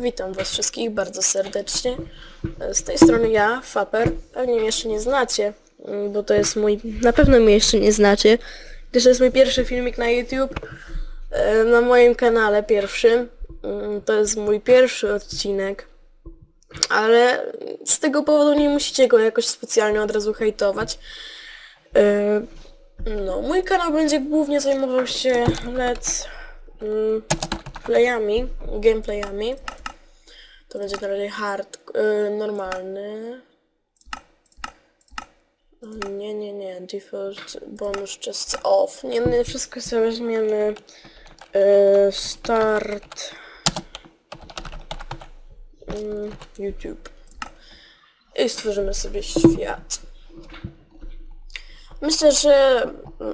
Witam Was wszystkich bardzo serdecznie. Z tej strony ja, Faper. Pewnie mnie jeszcze nie znacie, mm, bo to jest mój. Na pewno mnie jeszcze nie znacie, gdyż to jest mój pierwszy filmik na YouTube. e, Na moim kanale pierwszym. Mm, To jest mój pierwszy odcinek. Ale z tego powodu nie musicie go jakoś specjalnie od razu hejtować. E, No, mój kanał będzie głównie zajmował się let's mm, playami, gameplayami. To będzie na razie hard, y, normalny. O, Nie, nie, nie, default bonus just off. Nie, nie, wszystko sobie weźmiemy. Y, start. Mm, YouTube. I stworzymy sobie świat. Myślę, że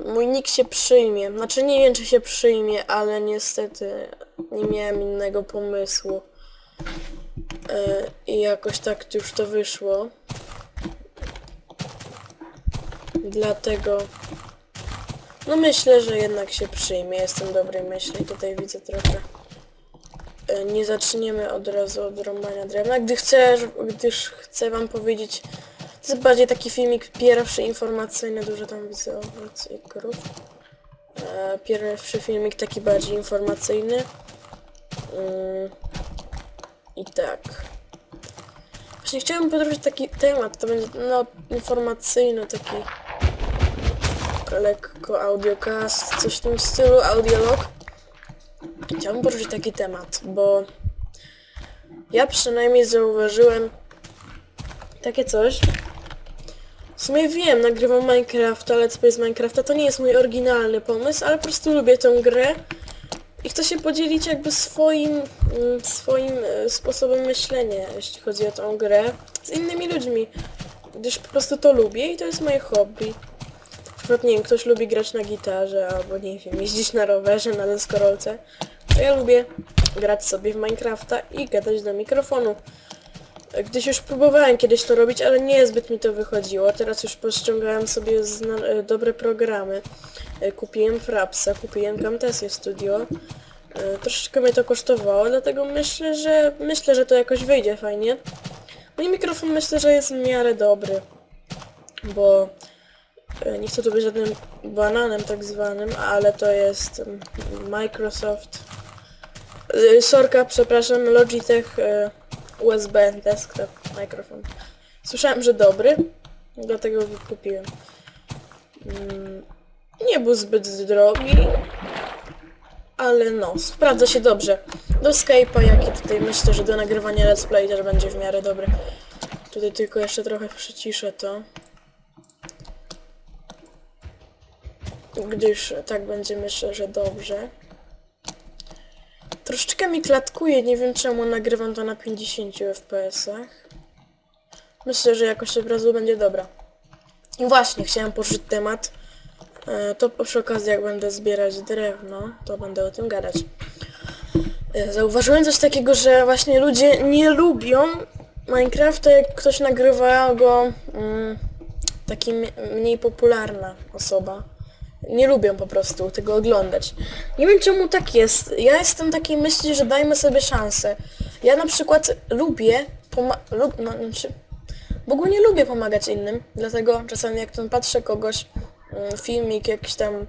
mój nick się przyjmie. Znaczy nie wiem, czy się przyjmie, ale niestety nie miałem innego pomysłu. E, I jakoś tak już to wyszło. Dlatego... No myślę, że jednak się przyjmie. Jestem dobrej myśli. Tutaj widzę trochę. E, Nie zaczniemy od razu od rąbania drewna. Gdy chcę, gdyż chcę wam powiedzieć... To jest bardziej taki filmik pierwszy, informacyjny. Dużo tam widzę owoc i krów. E, Pierwszy filmik taki bardziej informacyjny. Mm, I tak. Właśnie chciałem podróżyć taki temat, to będzie no informacyjny, taki lekko audiocast, coś w tym stylu, audiolog. Chciałbym poruszyć taki temat, bo ja przynajmniej zauważyłem takie coś. W sumie wiem, nagrywam Minecrafta, Let's Play z Minecrafta, to nie jest mój oryginalny pomysł, ale po prostu lubię tę grę i chcę się podzielić jakby swoim, mm, swoim e, sposobem myślenia, jeśli chodzi o tę grę, z innymi ludźmi, gdyż po prostu to lubię i to jest moje hobby. Na przykład, nie wiem, ktoś lubi grać na gitarze, albo nie wiem, jeździć na rowerze, na deskorolce, to ja lubię grać sobie w Minecrafta i gadać do mikrofonu. Gdyś już próbowałem kiedyś to robić, ale niezbyt mi to wychodziło. Teraz już pościągałem sobie e, dobre programy. E, Kupiłem Frapsa, kupiłem Camtasia Studio. E, Troszeczkę mnie to kosztowało, dlatego myślę, że myślę, że to jakoś wyjdzie fajnie. Mój mikrofon myślę, że jest w miarę dobry, bo e, nie chcę tu być żadnym bananem tak zwanym, ale to jest mm, Microsoft Sorka, przepraszam, Logitech USB desktop mikrofon. Słyszałem, że dobry, dlatego go kupiłem. Był zbyt drogi, ale no, sprawdza się dobrze. Do Skype'a, jak i tutaj myślę, że do nagrywania let's play też będzie w miarę dobry. Tutaj tylko jeszcze trochę przyciszę to. Gdyż tak będzie myślę, że dobrze. Troszeczkę mi klatkuje, nie wiem czemu nagrywam to na 50 FPS-ach. Myślę, że jakość obrazu będzie dobra. I właśnie, chciałem poruszyć temat. E, To przy okazji, jak będę zbierać drewno, to będę o tym gadać. E, Zauważyłem coś takiego, że właśnie ludzie nie lubią Minecrafta, jak ktoś nagrywa go mm, taki mniej popularna osoba. Nie lubią po prostu tego oglądać. Nie wiem czemu tak jest. Ja jestem takiej myśli, że dajmy sobie szansę. Ja na przykład lubię lub, no, znaczy, w ogóle nie lubię pomagać innym, dlatego czasami jak tam patrzę kogoś, mm, filmik jakiś tam,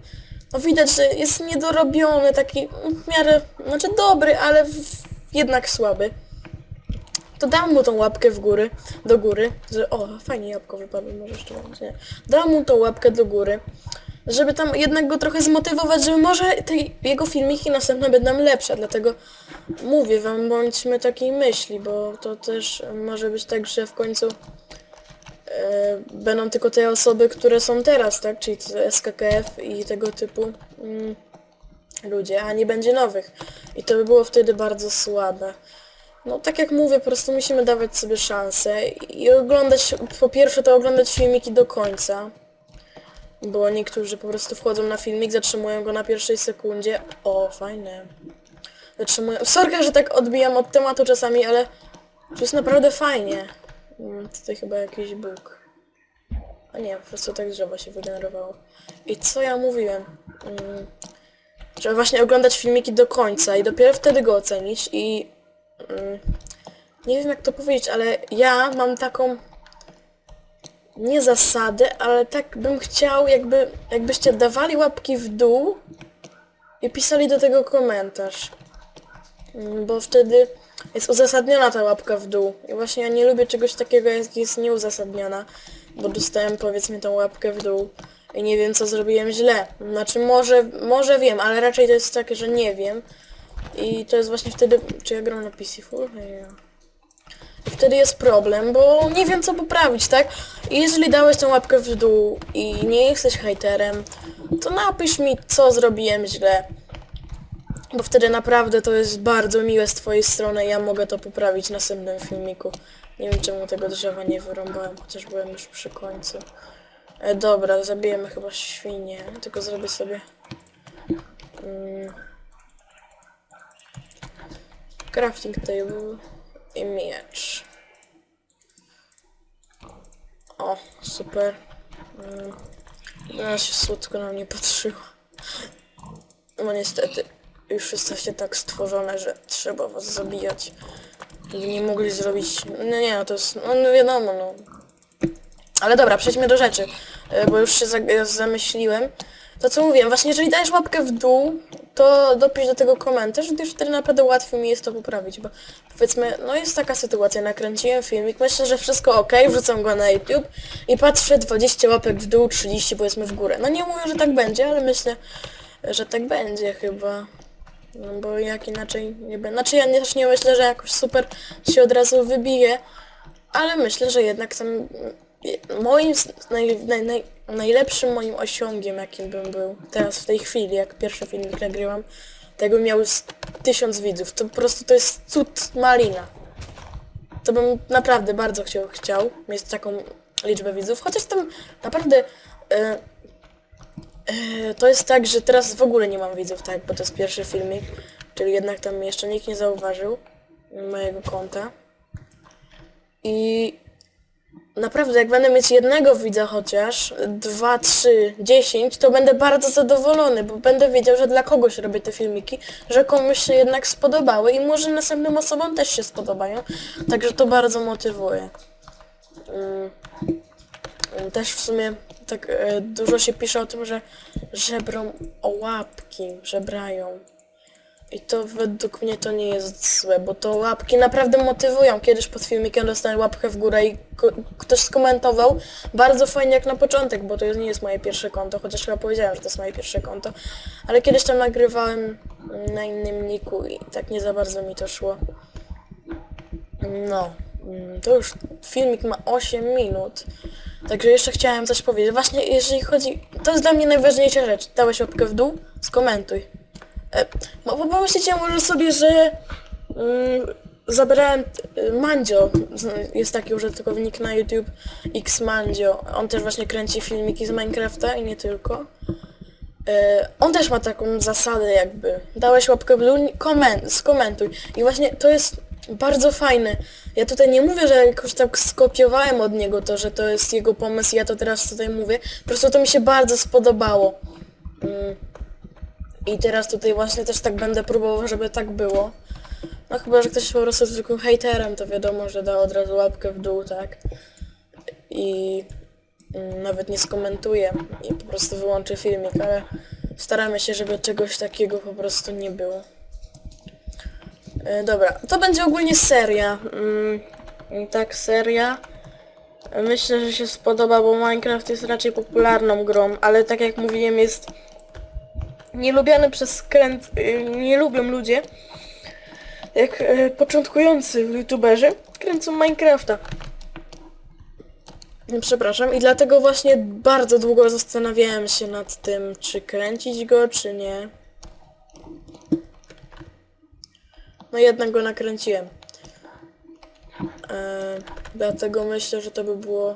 no widać, że jest niedorobiony, taki w miarę, znaczy dobry, ale w, jednak słaby. To dam mu tą łapkę w góry, do góry, że o, fajnie jabłko wypadło, może jeszcze nie. Dam mu tą łapkę do góry, żeby tam jednak go trochę zmotywować, żeby może te jego filmiki następne będą lepsze, dlatego mówię wam, bądźmy takiej myśli, bo to też może być tak, że w końcu e, będą tylko te osoby, które są teraz, tak, czyli SKKF i tego typu mm, ludzie, a nie będzie nowych. I to by było wtedy bardzo słabe. No tak jak mówię, po prostu musimy dawać sobie szansę i oglądać, po pierwsze to oglądać filmiki do końca, bo niektórzy po prostu wchodzą na filmik, zatrzymują go na pierwszej sekundzie. O, fajne. Zatrzymują. Sorka, że tak odbijam od tematu czasami, ale to jest naprawdę fajnie. Mm, Tutaj chyba jakiś bóg. A nie, po prostu tak drzewo się wygenerowało. I co ja mówiłem? Mm, Trzeba właśnie oglądać filmiki do końca i dopiero wtedy go ocenić i mm, nie wiem jak to powiedzieć, ale ja mam taką nie zasadę, ale tak bym chciał, jakby, jakbyście dawali łapki w dół i pisali do tego komentarz. Mm, Bo wtedy jest uzasadniona ta łapka w dół. I właśnie ja nie lubię czegoś takiego, jak jest nieuzasadniona, bo dostałem powiedzmy tą łapkę w dół i nie wiem co zrobiłem źle. Znaczy może, może wiem, ale raczej to jest takie, że nie wiem. I to jest właśnie wtedy, czy ja gram na PC Full? Nie. Wtedy jest problem, bo nie wiem co poprawić, tak? I jeżeli dałeś tą łapkę w dół i nie jesteś hejterem, to napisz mi co zrobiłem źle. Bo wtedy naprawdę to jest bardzo miłe z twojej strony ja mogę to poprawić w następnym filmiku. Nie wiem czemu tego drzewa nie wyrąbałem, chociaż byłem już przy końcu. E, dobra, zabijemy chyba świnię, tylko zrobię sobie... Mm, crafting table i miecz. O, super. Mm, teraz się słodko na mnie patrzyło. No niestety, już jesteście tak stworzone, że trzeba was zabijać. Nie mogli zrobić... No nie, to jest... No, no wiadomo, no. Ale dobra, przejdźmy do rzeczy, e, bo już się za zamyśliłem. To co mówiłem, właśnie jeżeli dajesz łapkę w dół, to dopisz do tego komentarz, gdyż wtedy naprawdę łatwiej mi jest to poprawić, bo powiedzmy, no jest taka sytuacja, nakręciłem filmik, myślę, że wszystko ok, wrzucam go na YouTube i patrzę 20 łapek w dół, 30 powiedzmy w górę. No nie mówię, że tak będzie, ale myślę, że tak będzie chyba. No bo jak inaczej nie będzie. Znaczy ja nie- też nie myślę, że jakoś super się od razu wybije, ale myślę, że jednak tam moim naj, naj, naj, najlepszym moim osiągiem, jakim bym był teraz w tej chwili, jak pierwszy filmik nagrywam, jakbym miał tysiąc widzów. To po prostu to jest cud malina. To bym naprawdę bardzo chciał, chciał mieć taką liczbę widzów, chociaż tam naprawdę e, to jest tak, że teraz w ogóle nie mam widzów, tak, bo to jest pierwszy filmik, czyli jednak tam jeszcze nikt nie zauważył mojego konta. I naprawdę, jak będę mieć jednego widza chociaż, dwa, trzy, dziesięć, to będę bardzo zadowolony, bo będę wiedział, że dla kogoś robię te filmiki, że komuś się jednak spodobały i może następnym osobom też się spodobają. Także to bardzo motywuje. Mm, Też w sumie tak e, dużo się pisze o tym, że żebrą o łapki, żebrają. I to według mnie to nie jest złe, bo to łapki naprawdę motywują. Kiedyś pod filmikiem dostałem łapkę w górę i ktoś skomentował bardzo fajnie jak na początek, bo to nie jest moje pierwsze konto, chociaż chyba powiedziałem, że to jest moje pierwsze konto. Ale kiedyś tam nagrywałem na innym niku i tak nie za bardzo mi to szło. No, mm, to już filmik ma 8 minut. Także jeszcze chciałem coś powiedzieć. Właśnie jeżeli chodzi... To jest dla mnie najważniejsza rzecz. Dałeś łapkę w dół? Skomentuj. E, bo pomyślicie może sobie, że mm, zabrałem y, Mandzio, jest taki użytkownik na YouTube, X Mandzio. On też właśnie kręci filmiki z Minecrafta i nie tylko. E, on też ma taką zasadę jakby. Dałeś łapkę w dół, koment, skomentuj. I właśnie to jest bardzo fajne. Ja tutaj nie mówię, że jakoś tak skopiowałem od niego to, że to jest jego pomysł, ja to teraz tutaj mówię. Po prostu to mi się bardzo spodobało. Mm. I teraz tutaj właśnie też tak będę próbował, żeby tak było. No chyba, że ktoś po prostu zwykłym hejterem, to wiadomo, że da od razu łapkę w dół, tak? I mm, nawet nie skomentuje i po prostu wyłączy filmik, ale staramy się, żeby czegoś takiego po prostu nie było. E, dobra, to będzie ogólnie seria. Mm, tak, seria. Myślę, że się spodoba, bo Minecraft jest raczej popularną grą, ale tak jak mówiłem jest nielubiany przez kręt... y, nie lubią ludzie, jak e, początkujący youtuberzy kręcą Minecrafta. Przepraszam, i dlatego właśnie bardzo długo zastanawiałem się nad tym, czy kręcić go, czy nie. No jednak go nakręciłem. E, dlatego myślę, że to by było...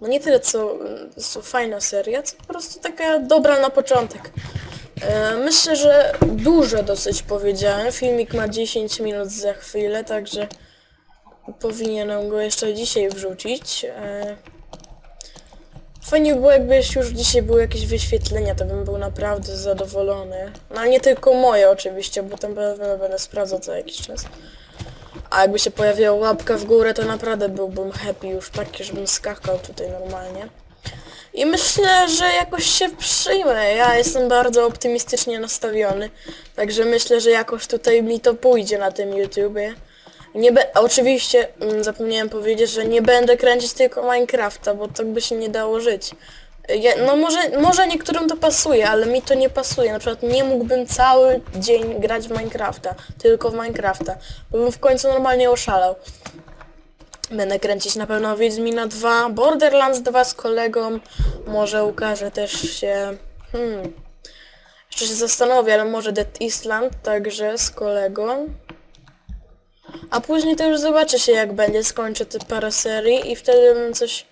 No nie tyle co, co fajna seria, co po prostu taka dobra na początek. E, myślę, że dużo dosyć powiedziałem. Filmik ma 10 minut za chwilę, także powinienem go jeszcze dzisiaj wrzucić. E, Fajnie by było, jakby już dzisiaj były jakieś wyświetlenia, to bym był naprawdę zadowolony. No ale nie tylko moje oczywiście, bo tam będę, będę sprawdzał co jakiś czas. A jakby się pojawiła łapka w górę, to naprawdę byłbym happy już taki, żebym skakał tutaj normalnie. I myślę, że jakoś się przyjmę. Ja jestem bardzo optymistycznie nastawiony. Także myślę, że jakoś tutaj mi to pójdzie na tym YouTubie. Nie oczywiście mm, zapomniałem powiedzieć, że nie będę kręcić tylko Minecrafta, bo tak by się nie dało żyć. Ja, no może, może niektórym to pasuje, ale mi to nie pasuje. Na przykład nie mógłbym cały dzień grać w Minecrafta, tylko w Minecrafta, bo bym w końcu normalnie oszalał. Będę kręcić na pewno Wiedźmina 2, Borderlands 2 z kolegą, może ukaże też się... Hmm... Jeszcze się zastanowię, ale może Dead Island także z kolegą. A później to już zobaczy się jak będzie, skończę te parę serii i wtedy bym coś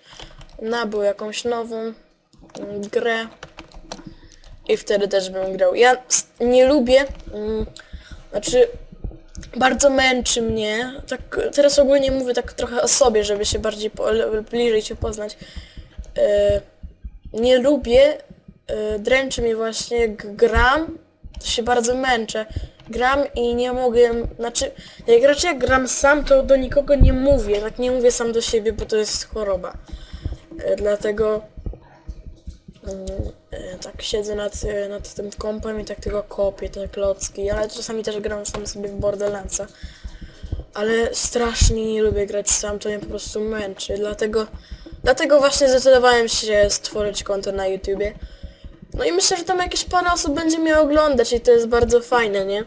nabył, jakąś nową mm, grę. I wtedy też bym grał. Ja nie lubię, mm, znaczy bardzo męczy mnie, tak teraz ogólnie mówię tak trochę o sobie, żeby się bardziej po, bliżej się poznać. E, nie lubię, e, dręczy mnie właśnie jak gram, to się bardzo męczę. Gram i nie mogę, znaczy jak raczej jak gram sam, to do nikogo nie mówię, tak nie mówię sam do siebie, bo to jest choroba. E, dlatego mm, e, tak siedzę nad, e, nad tym kompem i tak tylko kopię te klocki, ale czasami też gram sam sobie w Borderlandsa. Ale strasznie nie lubię grać sam, to mnie po prostu męczy, dlatego, dlatego właśnie zdecydowałem się stworzyć konto na YouTubie. No i myślę, że tam jakieś parę osób będzie mnie oglądać i to jest bardzo fajne, nie?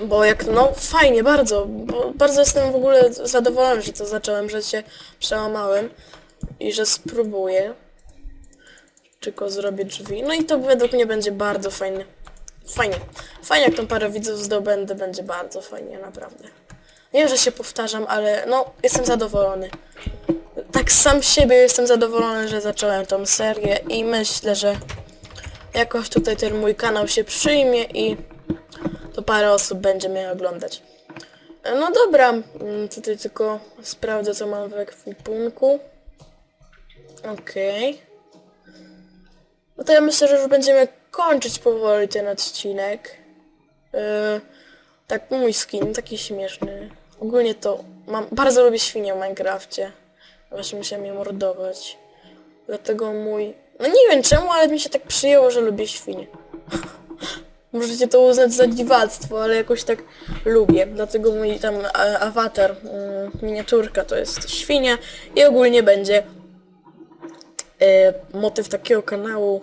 Bo jak, no fajnie, bardzo, bo bardzo jestem w ogóle zadowolony, że to zacząłem, że się przełamałem i że spróbuję. Tylko zrobię drzwi. No i to według mnie będzie bardzo fajne. Fajnie. Fajnie jak tą parę widzów zdobędę, będzie bardzo fajnie, naprawdę. Wiem, że się powtarzam, ale no, jestem zadowolony. Tak sam siebie jestem zadowolony, że zacząłem tą serię i myślę, że jakoś tutaj ten mój kanał się przyjmie i to parę osób będzie mnie oglądać. E, No dobra, mm, tutaj tylko sprawdzę co mam w ekwipunku. Okej. No to ja myślę, że już będziemy kończyć powoli ten odcinek. Yy, tak, mój skin, taki śmieszny. Ogólnie to mam, bardzo lubię świnie w Minecrafcie. Właśnie musiałem je mordować. Dlatego mój... No nie wiem czemu, ale mi się tak przyjęło, że lubię świnie. Możecie to uznać za dziwactwo, ale jakoś tak lubię. Dlatego mój tam awatar, mm, miniaturka to jest świnia i ogólnie będzie e, motyw takiego kanału.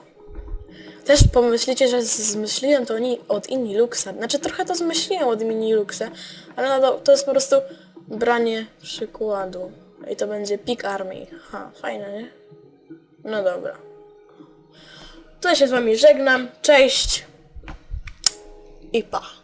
Też pomyślicie, że zmyśliłem to oni od Inni Luxa. Znaczy trochę to zmyśliłem od Mini Luxa, ale nadal to jest po prostu branie przykładu. I to będzie Peak Army. Ha, fajne, nie? No dobra. To ja się z wami żegnam. Cześć. I pa.